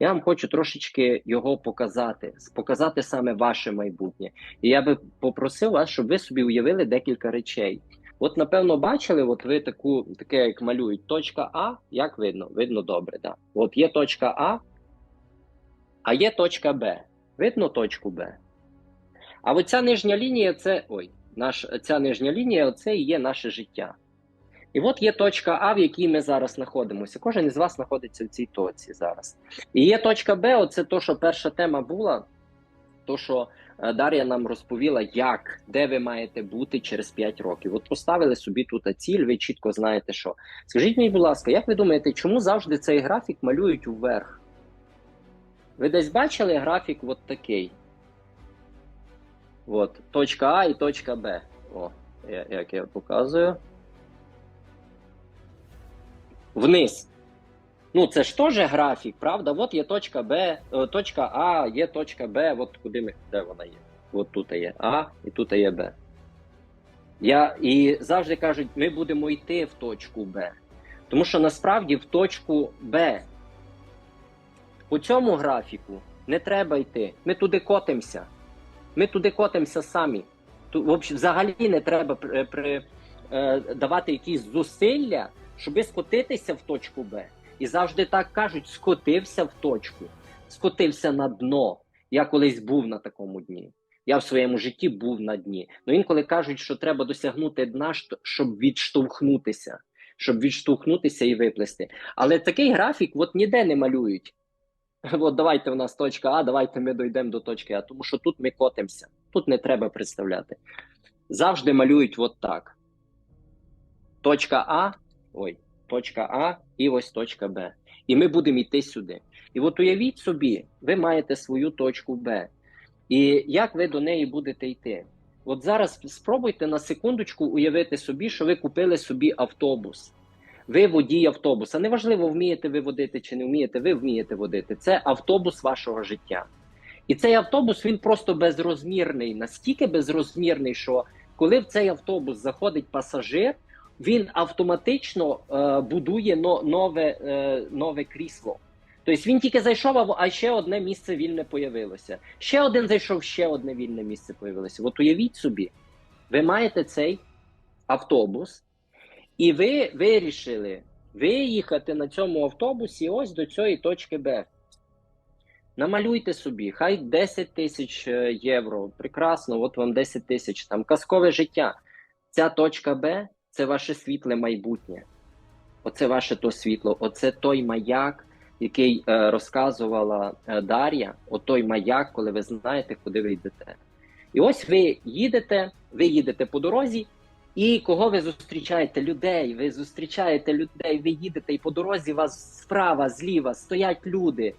Я вам хочу трошечки його показати, показати саме ваше майбутнє. І я би попросив вас, щоб ви собі уявили декілька речей. От, напевно, бачили, от ви таку, таке, як малюють, точка А, як видно? Видно добре, да. От є точка А, а є точка Б. Видно точку Б. А оця нижня лінія це. Ой, наш, ця нижня лінія це і є наше життя. І от є точка А, в якій ми зараз знаходимося. Кожен із вас знаходиться в цій точці зараз. І є точка Б, оце то, що перша тема була, то, що е, Дар'я нам розповіла, як, де ви маєте бути через 5 років. От поставили собі тут ціль, ви чітко знаєте, що. Скажіть мені, будь ласка, як ви думаєте, чому завжди цей графік малюють вверх? Ви десь бачили графік от такий? От, точка А і точка Б. О, як я показую. Вниз. Ну, це ж теж графік, правда? От є точка Б, е, точка А, є точка Б, от куди ми, де вона є? От тут є А і тут є Б. Я, і завжди кажуть, ми будемо йти в точку Б. Тому що насправді в точку Б по цьому графіку не треба йти. Ми туди котимося. Ми туди котимося самі. Взагалі не треба при, при, е, давати якісь зусилля, щоб скотитися в точку Б. І завжди так кажуть: скотився в точку, скотився на дно. Я колись був на такому дні. Я в своєму житті був на дні. Ну інколи кажуть, що треба досягнути дна, щоб відштовхнутися, щоб відштовхнутися і виплести. Але такий графік от ніде не малюють. От давайте у нас точка А, давайте ми дійдемо до точки А, тому що тут ми котимося. Тут не треба представляти. Завжди малюють от так. Точка А, ой, точка А і ось точка Б. І ми будемо йти сюди. І от уявіть собі, ви маєте свою точку Б. І як ви до неї будете йти? От зараз спробуйте на секундочку уявити собі, що ви купили собі автобус. Ви водій автобуса. Неважливо, вмієте ви водити чи не вмієте, ви вмієте водити. Це автобус вашого життя. І цей автобус він просто безрозмірний, настільки безрозмірний, що коли в цей автобус заходить пасажир, він автоматично е, будує но, нове, е, нове крісло. Тобто він тільки зайшов, а- ще одне місце вільне появилося. Ще один зайшов, ще одне вільне місце появилося. От уявіть собі, ви маєте цей автобус, і ви вирішили виїхати на цьому автобусі ось до цієї точки Б. Намалюйте собі, хай 10 тисяч е, євро. Прекрасно, от вам 10 тисяч. Там казкове життя. Ця точка Б це ваше світле майбутнє. Оце ваше то світло, оце той маяк, який е, розказувала е, Дар'я, от той маяк, коли ви знаєте, куди ви йдете. І ось ви їдете, ви їдете по дорозі, і кого ви зустрічаєте? Людей. Ви зустрічаєте людей, ви їдете, і по дорозі вас справа, зліва стоять люди.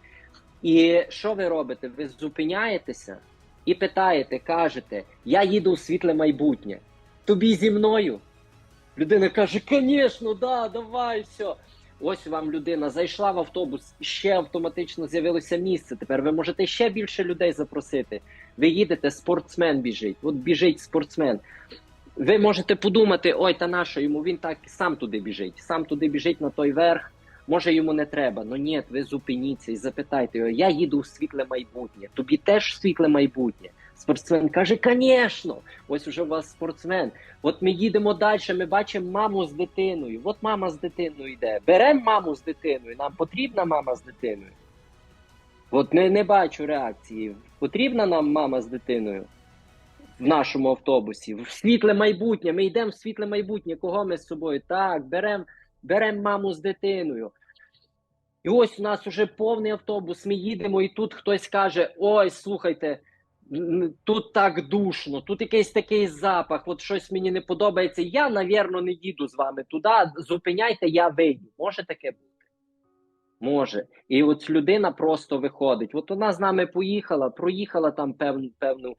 І що ви робите? Ви зупиняєтеся і питаєте, кажете: Я їду в світле майбутнє. Тобі зі мною. Людина каже: Звісно, да, давай, все. Ось вам людина зайшла в автобус, ще автоматично з'явилося місце. Тепер ви можете ще більше людей запросити. Ви їдете, спортсмен біжить. От біжить спортсмен. Ви можете подумати, ой, та нащо йому він так сам туди біжить, сам туди біжить на той верх. Може йому не треба. Ну ні, ви зупиніться і запитайте його, я їду в світле майбутнє. Тобі теж світле майбутнє. Спортсмен каже, звісно, ось уже у вас спортсмен. От ми їдемо далі, ми бачимо маму з дитиною. От мама з дитиною йде. Беремо маму з дитиною. Нам потрібна мама з дитиною. От не, не бачу реакції. Потрібна нам мама з дитиною в нашому автобусі. В світле майбутнє. Ми йдемо в світле майбутнє. Кого ми з собою? Так, беремо берем маму з дитиною. І ось у нас уже повний автобус. Ми їдемо, і тут хтось каже: Ой, слухайте, тут так душно, тут якийсь такий запах, от щось мені не подобається. Я, навірно, не їду з вами туди. Зупиняйте, я вийду. Може таке бути? Може. І от людина просто виходить. От вона з нами поїхала, проїхала там певну певну,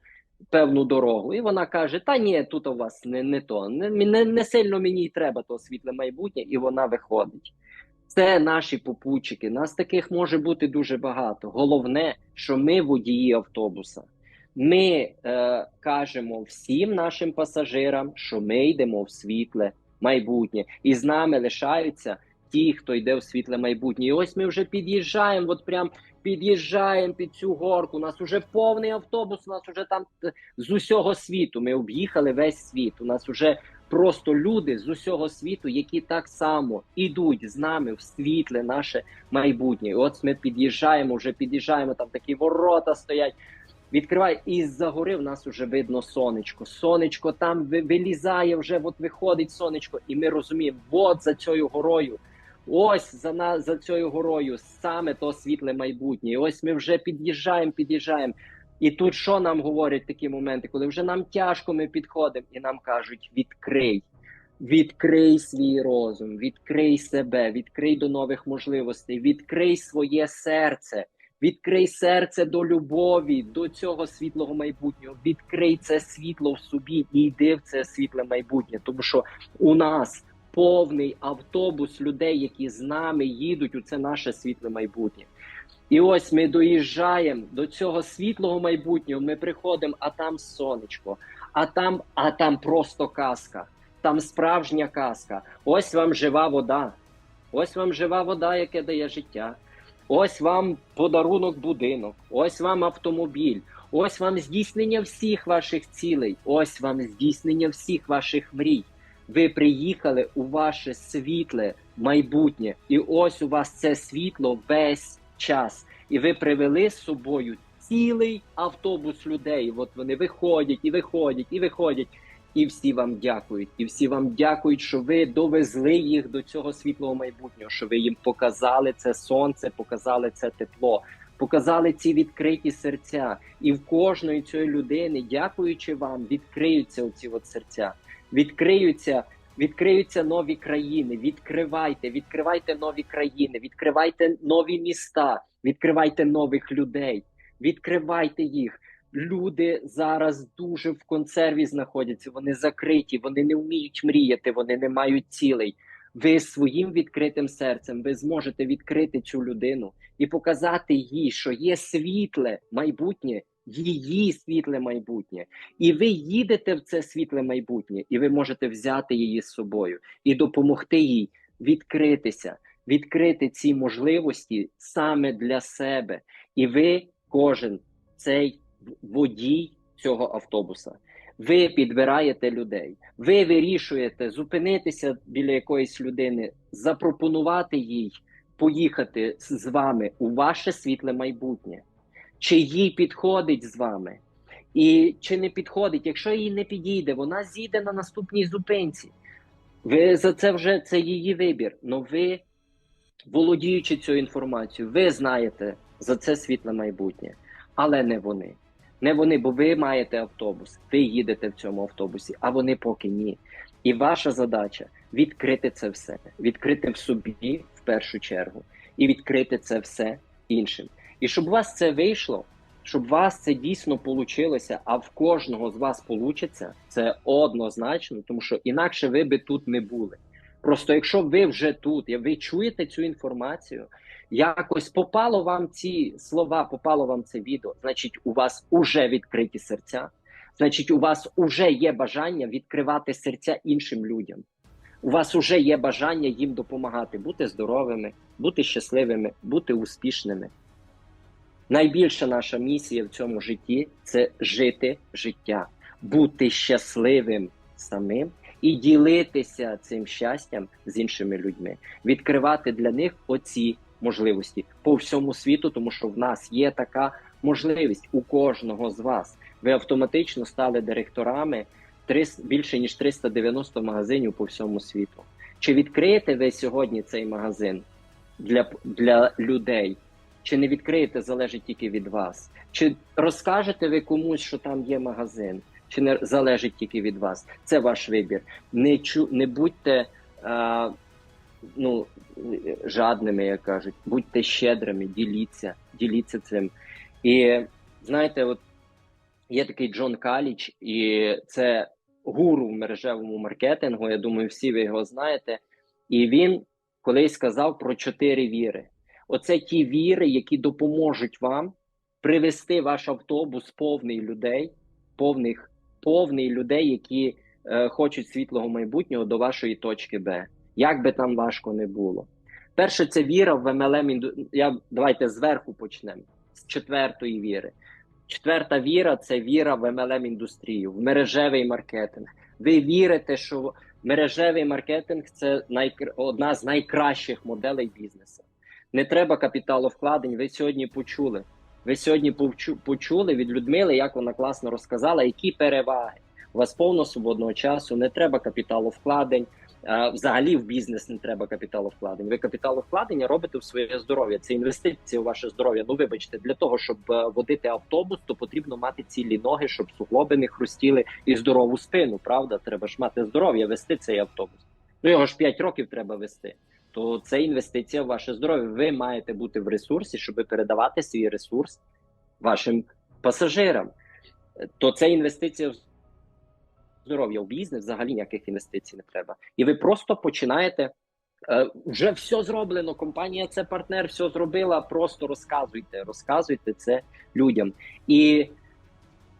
певну дорогу, і вона каже: Та ні, тут у вас не, не то, не, не, не сильно мені й треба то світле майбутнє, і вона виходить. Це наші попутчики. Нас таких може бути дуже багато. Головне, що ми водії автобуса. Ми е, кажемо всім нашим пасажирам, що ми йдемо в світле майбутнє, і з нами лишаються ті, хто йде в світле майбутнє. І ось ми вже під'їжджаємо. От прям під'їжджаємо під цю горку. У нас уже повний автобус. У нас уже там з усього світу. Ми об'їхали весь світ. У нас уже просто люди з усього світу, які так само ідуть з нами в світле наше майбутнє. І от ми під'їжджаємо, вже під'їжджаємо. Там такі ворота стоять. Відкривай, і з-за гори в нас вже видно сонечко. Сонечко там вилізає, вже от виходить сонечко, і ми розуміємо, от за цією горою, ось за на за цією горою, саме то світле майбутнє. І ось ми вже під'їжджаємо, під'їжджаємо. І тут що нам говорять такі моменти, коли вже нам тяжко, ми підходимо, і нам кажуть: відкрий, відкрий свій розум, відкрий себе, відкрий до нових можливостей, відкрий своє серце. Відкрий серце до любові, до цього світлого майбутнього. Відкрий це світло в собі і йди в це світле майбутнє. Тому що у нас повний автобус людей, які з нами їдуть у це наше світле майбутнє. І ось ми доїжджаємо до цього світлого майбутнього. Ми приходимо, а там сонечко, а там, а там просто казка, там справжня казка. Ось вам жива вода. Ось вам жива вода, яка дає життя. Ось вам подарунок будинок, ось вам автомобіль, ось вам здійснення всіх ваших цілей, ось вам здійснення всіх ваших мрій. Ви приїхали у ваше світле майбутнє, і ось у вас це світло весь час. І ви привели з собою цілий автобус людей. От вони виходять і виходять, і виходять. І всі вам дякують, і всі вам дякують, що ви довезли їх до цього світлого майбутнього, що ви їм показали це сонце, показали це тепло, показали ці відкриті серця. І в кожної цієї людини, дякуючи вам, відкриються оці от серця, відкриються, відкриються нові країни. Відкривайте, відкривайте нові країни, відкривайте нові міста, відкривайте нових людей, відкривайте їх. Люди зараз дуже в консерві знаходяться. Вони закриті, вони не вміють мріяти, вони не мають цілей. Ви своїм відкритим серцем ви зможете відкрити цю людину і показати їй, що є світле майбутнє, її світле майбутнє. І ви їдете в це світле майбутнє, і ви можете взяти її з собою і допомогти їй відкритися, відкрити ці можливості саме для себе. І ви, кожен цей водій цього автобуса. Ви підбираєте людей, ви вирішуєте зупинитися біля якоїсь людини, запропонувати їй поїхати з вами у ваше світле майбутнє, чи їй підходить з вами, і чи не підходить. Якщо їй не підійде, вона зійде на наступній зупинці. Ви за це вже це її вибір. Но ви, володіючи цією інформацією, ви знаєте за це світле майбутнє, але не вони. Не вони, бо ви маєте автобус, ви їдете в цьому автобусі, а вони поки ні. І ваша задача відкрити це все, відкрити в собі в першу чергу, і відкрити це все іншим. І щоб у вас це вийшло, щоб у вас це дійсно получилося, а в кожного з вас получиться, це однозначно, тому що інакше ви би тут не були. Просто якщо ви вже тут, ви чуєте цю інформацію, якось попало вам ці слова, попало вам це відео, значить, у вас уже відкриті серця, значить, у вас уже є бажання відкривати серця іншим людям. У вас уже є бажання їм допомагати, бути здоровими, бути щасливими, бути успішними. Найбільша наша місія в цьому житті це жити життя, бути щасливим самим і ділитися цим щастям з іншими людьми, відкривати для них оці можливості по всьому світу, тому що в нас є така можливість у кожного з вас. Ви автоматично стали директорами трис- більше ніж 390 магазинів по всьому світу. Чи відкриєте ви сьогодні цей магазин для, для людей? Чи не відкриєте, залежить тільки від вас? Чи розкажете ви комусь, що там є магазин? Чи не залежить тільки від вас? Це ваш вибір. Не чу, не будьте а, ну, жадними, як кажуть, будьте щедрими, діліться, діліться цим. І знаєте, от є такий Джон Каліч, і це гуру в мережевому маркетингу. Я думаю, всі ви його знаєте. І він колись сказав про чотири віри. Оце ті віри, які допоможуть вам привести ваш автобус повний людей, повних, повний людей, які е, хочуть світлого майбутнього до вашої точки Б. Як би там важко не було. Перше, це віра в інду- Я, давайте зверху почнемо. З четвертої віри. Четверта віра це віра в MLM індустрію, в мережевий маркетинг. Ви вірите, що мережевий маркетинг це найкр... одна з найкращих моделей бізнесу. Не треба капіталовкладень. Ви сьогодні почули. Ви сьогодні почули від Людмили, як вона класно розказала, які переваги. У вас повно свободного часу, не треба капіталовкладень. Взагалі в бізнес не треба капіталовкладень. Ви капіталовкладення робите в своє здоров'я. Це інвестиції у ваше здоров'я. Ну вибачте, для того, щоб е, водити автобус, то потрібно мати цілі ноги, щоб суглоби не хрустіли і здорову спину. Правда, треба ж мати здоров'я, вести цей автобус. Ну його ж 5 років треба вести. То це інвестиція в ваше здоров'я. Ви маєте бути в ресурсі, щоб передавати свій ресурс вашим пасажирам. То це інвестиція в здоров'я в бізнес, взагалі ніяких інвестицій не треба. І ви просто починаєте. е, Вже все зроблено. Компанія це партнер, все зробила. Просто розказуйте, розказуйте це людям. І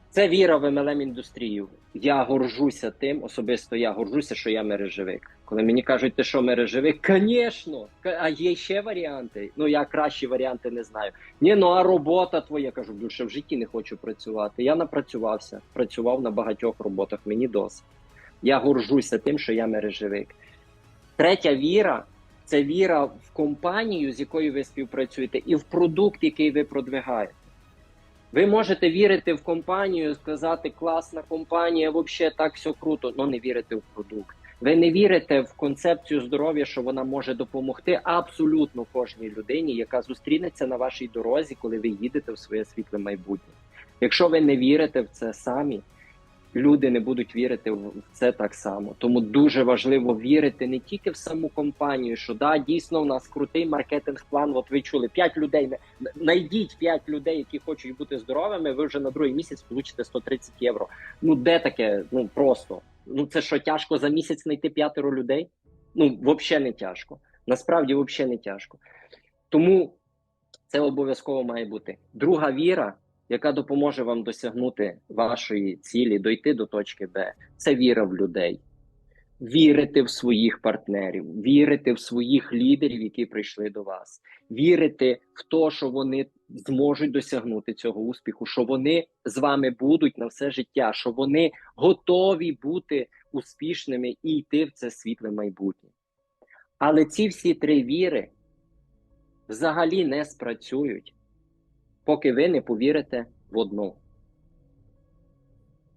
це віра в MLM індустрію. Я горжуся тим, особисто я горжуся, що я мережевик. Коли мені кажуть, ти що мережевик, звісно, а є ще варіанти. Ну я кращі варіанти не знаю. Ні, ну а робота твоя кажу, більше в житті не хочу працювати. Я напрацювався, працював на багатьох роботах. Мені досить. Я горжуся тим, що я мережевик. Третя віра це віра в компанію, з якою ви співпрацюєте, і в продукт, який ви продвигаєте. Ви можете вірити в компанію, сказати, класна компанія, взагалі так все круто, але не вірите в продукт. Ви не вірите в концепцію здоров'я, що вона може допомогти абсолютно кожній людині, яка зустрінеться на вашій дорозі, коли ви їдете в своє світле майбутнє. Якщо ви не вірите в це самі, люди не будуть вірити в це так само. Тому дуже важливо вірити не тільки в саму компанію, що да, дійсно в нас крутий маркетинг-план. От ви чули 5 людей. Найдіть 5 людей, які хочуть бути здоровими. Ви вже на другий місяць получите 130 євро. Ну де таке? Ну просто ну це що тяжко за місяць знайти п'ятеро людей? Ну взагалі не тяжко. Насправді, взагалі не тяжко. Тому це обов'язково має бути. Друга віра, яка допоможе вам досягнути вашої цілі, дойти до точки Б, це віра в людей. Вірити в своїх партнерів, вірити в своїх лідерів, які прийшли до вас, вірити в те, що вони зможуть досягнути цього успіху, що вони з вами будуть на все життя, що вони готові бути успішними і йти в це світле майбутнє. Але ці всі три віри взагалі не спрацюють, поки ви не повірите в одну.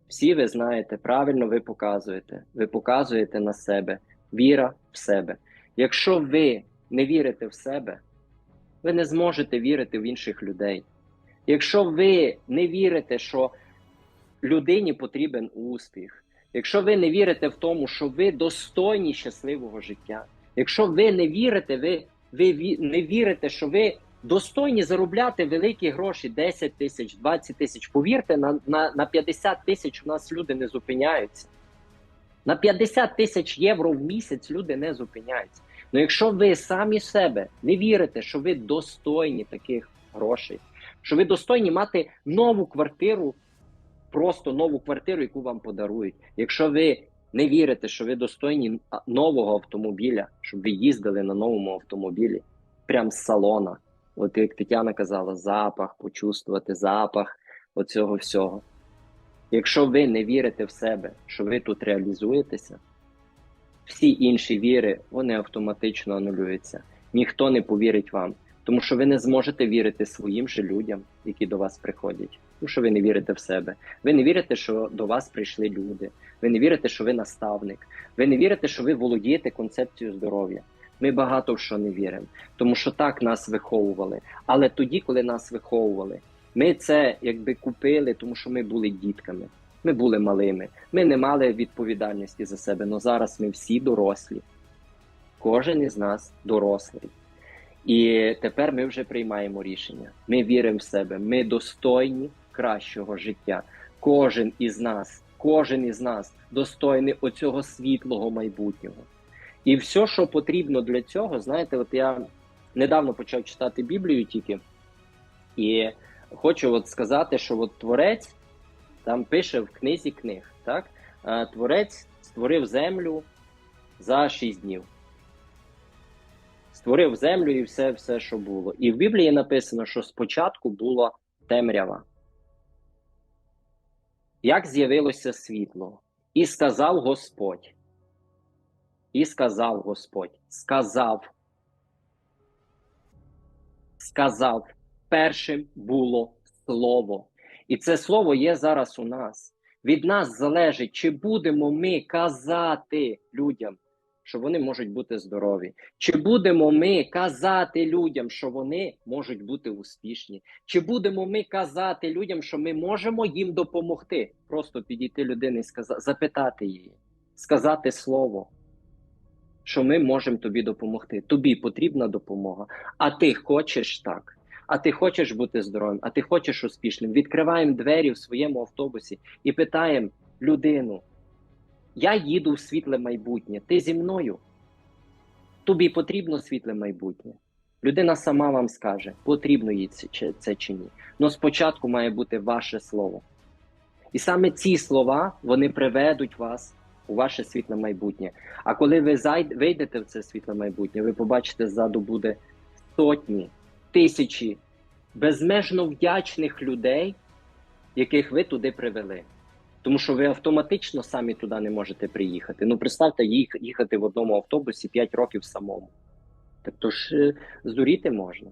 Всі ви знаєте, правильно ви показуєте. Ви показуєте на себе віра в себе. Якщо ви не вірите в себе, ви не зможете вірити в інших людей. Якщо ви не вірите, що людині потрібен успіх, якщо ви не вірите в тому, що ви достойні щасливого життя, якщо ви не вірите, ви, ви не вірите, що ви достойні заробляти великі гроші 10 тисяч, 20 тисяч. Повірте, на, на, на 50 тисяч у нас люди не зупиняються. На 50 тисяч євро в місяць люди не зупиняються. Ну якщо ви самі себе не вірите, що ви достойні таких грошей, що ви достойні мати нову квартиру, просто нову квартиру, яку вам подарують. Якщо ви не вірите, що ви достойні нового автомобіля, щоб ви їздили на новому автомобілі, прям з салона. От як Тетяна казала, запах, почувствувати запах оцього всього. Якщо ви не вірите в себе, що ви тут реалізуєтеся, всі інші віри вони автоматично анулюються. Ніхто не повірить вам, тому що ви не зможете вірити своїм же людям, які до вас приходять. Тому що ви не вірите в себе. Ви не вірите, що до вас прийшли люди. Ви не вірите, що ви наставник. Ви не вірите, що ви володієте концепцією здоров'я. Ми багато в що не віримо, тому що так нас виховували. Але тоді, коли нас виховували, ми це якби купили, тому що ми були дітками, ми були малими, ми не мали відповідальності за себе. але зараз ми всі дорослі. Кожен із нас дорослий. І тепер ми вже приймаємо рішення. Ми віримо в себе, ми достойні кращого життя. Кожен із нас, кожен із нас достойний оцього світлого майбутнього. І все, що потрібно для цього, знаєте, от я недавно почав читати Біблію тільки, і хочу от сказати, що от творець там пише в книзі книг, так? Творець створив землю за 6 днів. Створив землю і все, все, що було. І в Біблії написано, що спочатку була темрява. Як з'явилося світло? І сказав Господь. І сказав Господь. Сказав. Сказав. Першим було слово. І це слово є зараз у нас. Від нас залежить, чи будемо ми казати людям, що вони можуть бути здорові, чи будемо ми казати людям, що вони можуть бути успішні, чи будемо ми казати людям, що ми можемо їм допомогти, просто підійти людині і сказати, запитати її, сказати слово, що ми можемо тобі допомогти. Тобі потрібна допомога, а ти хочеш так. А ти хочеш бути здоровим, а ти хочеш успішним. Відкриваємо двері в своєму автобусі і питаємо людину: Я їду в світле майбутнє, ти зі мною? Тобі потрібно світле майбутнє. Людина сама вам скаже, потрібно їй це, чи- ні. Но спочатку має бути ваше слово. І саме ці слова вони приведуть вас у ваше світле майбутнє. А коли ви зайд- вийдете в це світле майбутнє, ви побачите, ззаду буде сотні, тисячі безмежно вдячних людей, яких ви туди привели. Тому що ви автоматично самі туди не можете приїхати. Ну, представте, їх, їхати в одному автобусі 5 років самому. Так то ж е, здуріти можна.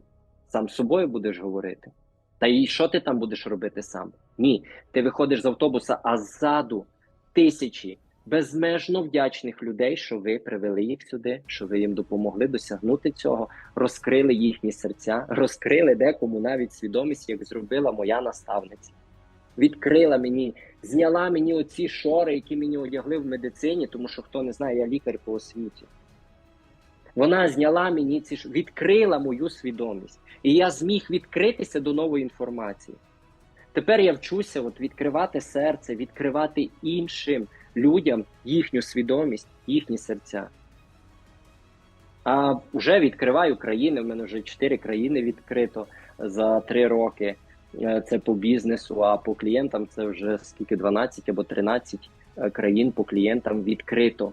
Сам з собою будеш говорити. Та і що ти там будеш робити сам? Ні. Ти виходиш з автобуса, а ззаду тисячі безмежно вдячних людей, що ви привели їх сюди, що ви їм допомогли досягнути цього, розкрили їхні серця, розкрили декому навіть свідомість, як зробила моя наставниця. Відкрила мені, зняла мені оці шори, які мені одягли в медицині, тому що хто не знає, я лікар по освіті. Вона зняла мені ці ш- відкрила мою свідомість, і я зміг відкритися до нової інформації. Тепер я вчуся от відкривати серце, відкривати іншим людям їхню свідомість, їхні серця. А вже відкриваю країни. В мене вже чотири країни відкрито за три роки. Е, Це по бізнесу, а по клієнтам це вже скільки 12 або 13 е, країн по клієнтам відкрито.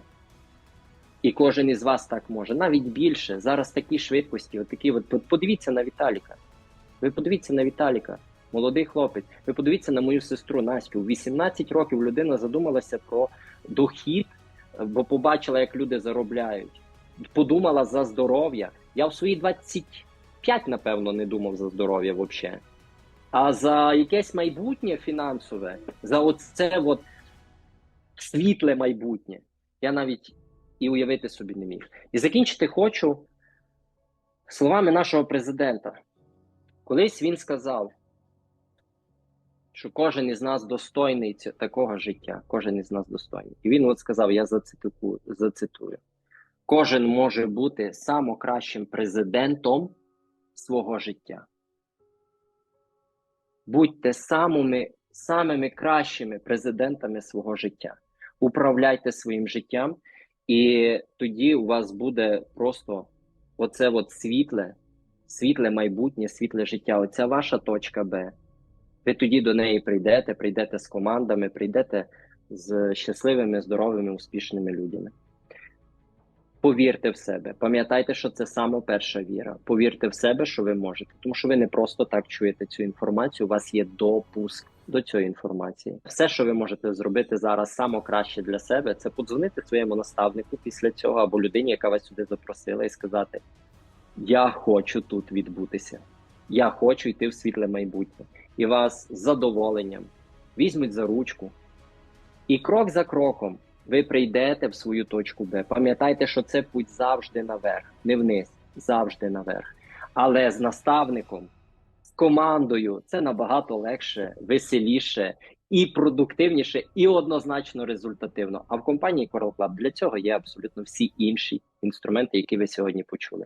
І кожен із вас так може, навіть більше. Зараз такі швидкості, от такі от подивіться на Віталіка. Ви подивіться на Віталіка, молодий хлопець. Ви подивіться на мою сестру Настю. У 18 років людина задумалася про дохід, бо побачила, як люди заробляють. Подумала за здоров'я. Я в свої 25, напевно, не думав за здоров'я взагалі. А за якесь майбутнє фінансове, за оце от світле майбутнє, я навіть і уявити собі не міг. І закінчити хочу словами нашого президента. Колись він сказав, що кожен із нас достойний такого життя, кожен із нас достойний. І він от сказав: я зацитую, зацитую: кожен може бути самокращим президентом свого життя. Будьте самими, самими кращими президентами свого життя. Управляйте своїм життям, і тоді у вас буде просто оце от світле, світле майбутнє, світле життя. Оця ваша точка Б. Ви тоді до неї прийдете, прийдете з командами, прийдете з щасливими, здоровими, успішними людьми. Повірте в себе, пам'ятайте, що це саме перша віра. Повірте в себе, що ви можете, тому що ви не просто так чуєте цю інформацію. У вас є допуск до цієї інформації. Все, що ви можете зробити зараз, саме краще для себе, це подзвонити своєму наставнику після цього або людині, яка вас сюди запросила, і сказати: Я хочу тут відбутися, я хочу йти в світле майбутнє, і вас з задоволенням візьмуть за ручку, і крок за кроком ви прийдете в свою точку Б. Пам'ятайте, що це путь завжди наверх, не вниз, завжди наверх. Але з наставником, з командою це набагато легше, веселіше і продуктивніше, і однозначно результативно. А в компанії Coral Club для цього є абсолютно всі інші інструменти, які ви сьогодні почули.